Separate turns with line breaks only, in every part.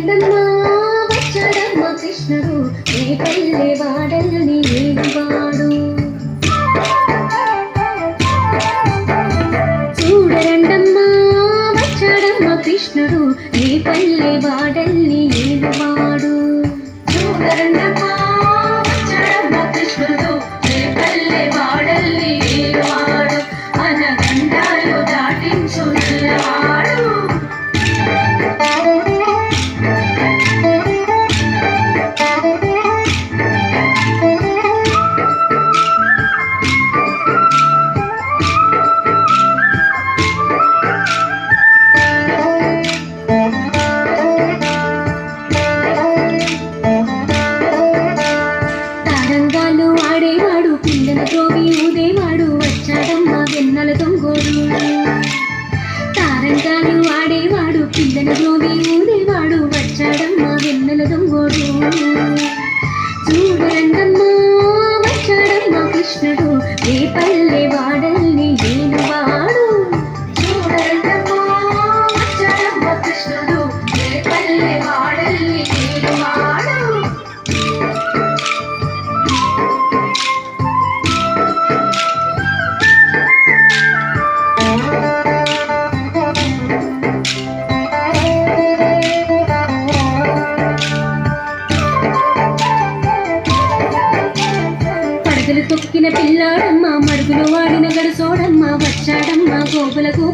రండమ్మ వచ్చడమ్మ కృష్ణుడు. నీ పల్లె వాడల్ని వాడు చూడరండమ్మ కృష్ణుడు. నీ పల్లె వాడల్ని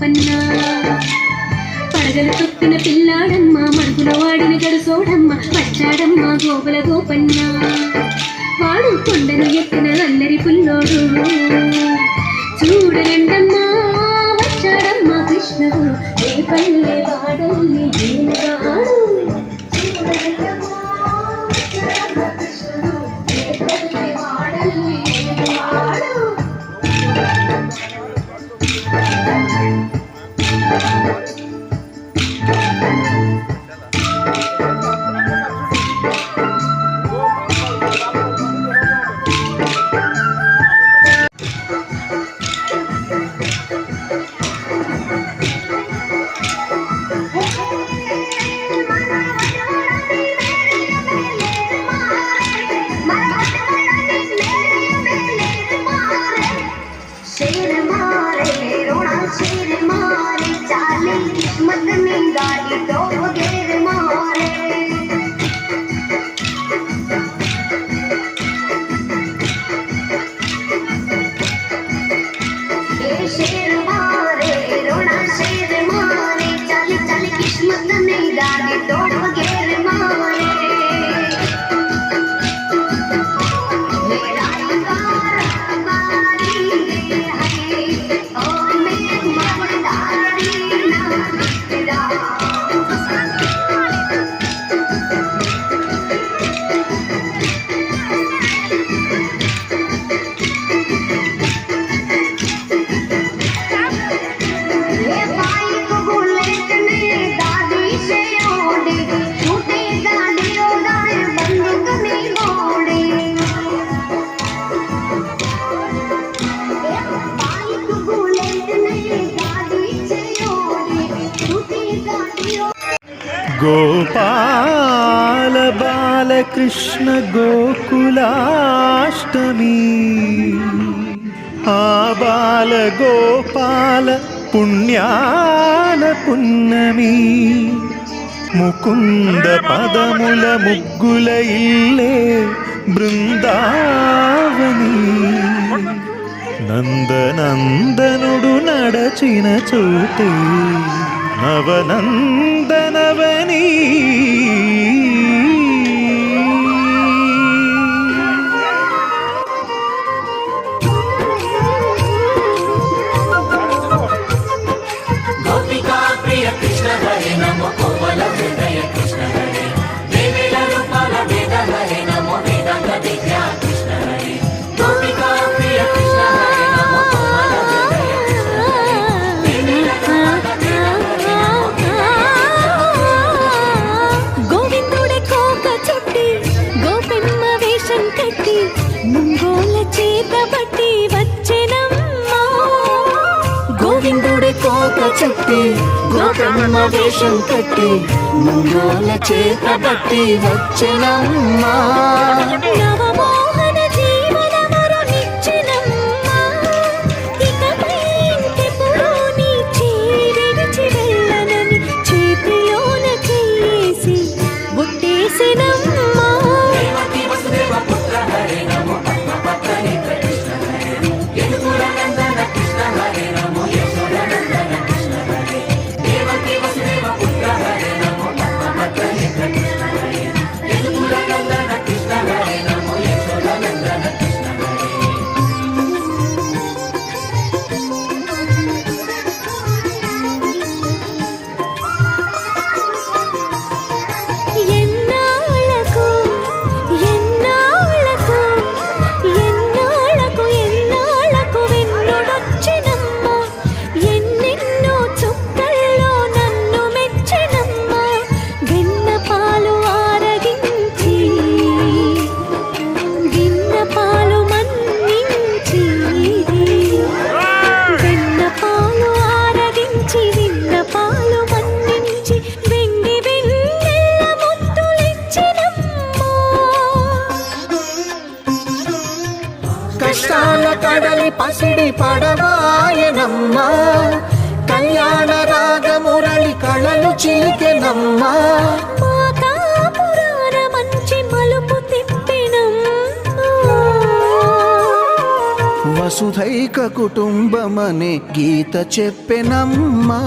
గడపన్నా పడగల తొక్కిన పిల్లాడమ్మ మడుగుల వాడిన గడుసోడమ్మ పచ్చాడమ్మ గోపల గోపన్న. వాడు కొండను ఎత్తిన అల్లరి పుల్లోడు. చూడరండమ్మా వచ్చాడమ్మ కృష్ణుడు. ఏ పల్లె
వాడోని ഗോപാല ബാലകൃഷ്ണ ഗോകുലാഷ്ടമി. ആ ബാലഗോപാല പുണ്യാല പുന്നമി. മുകുന്ദ പദമുല മുഗ്ഗുലയില്ലേ
ബൃന്ദാവനി. നന്ദനന്ദനുടു നടച്ചിന ചൂട്ടേ. നവനന്ദനവനീ. కట్టి
గోకమ్మ వేషం కట్టి ముంగోల చేత బట్టి వచ్చినమ్మా. పసిడి పడవాయనమ్మా. కళ్యాణ రాగ మురళి కళలు చిలికెనమ్మ. సుధైక కుటుంబమనే గీత చెప్పెనమ్మా.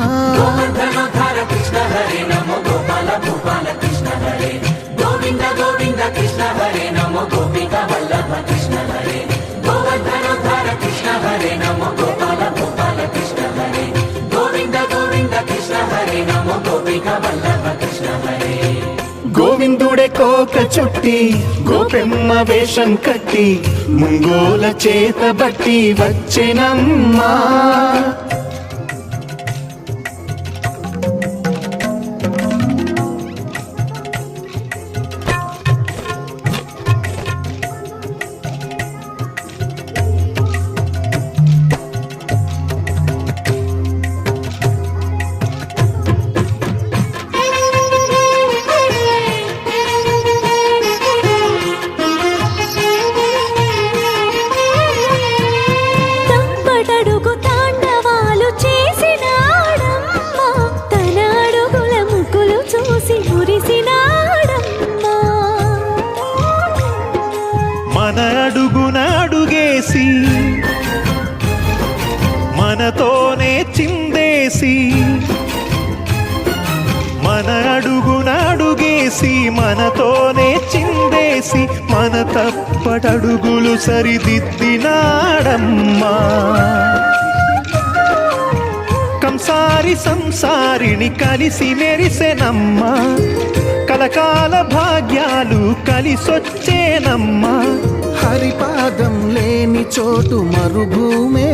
కోక చుట్టి గోపెమ్మ వేషం కట్టి ముంగోల చేత బట్టి వచ్చినమ్మా
చేసి
మనతోనే నేర్చిందేసి మన తప్పటడుగులు సరిదిద్దినాడమ్మా. కంసారి సంసారిని కలిసి మెరిసెనమ్మా. కలకాల భాగ్యాలు కలిసొచ్చేనమ్మా.
హరిపాదం లేని చోటు
మరుభూమే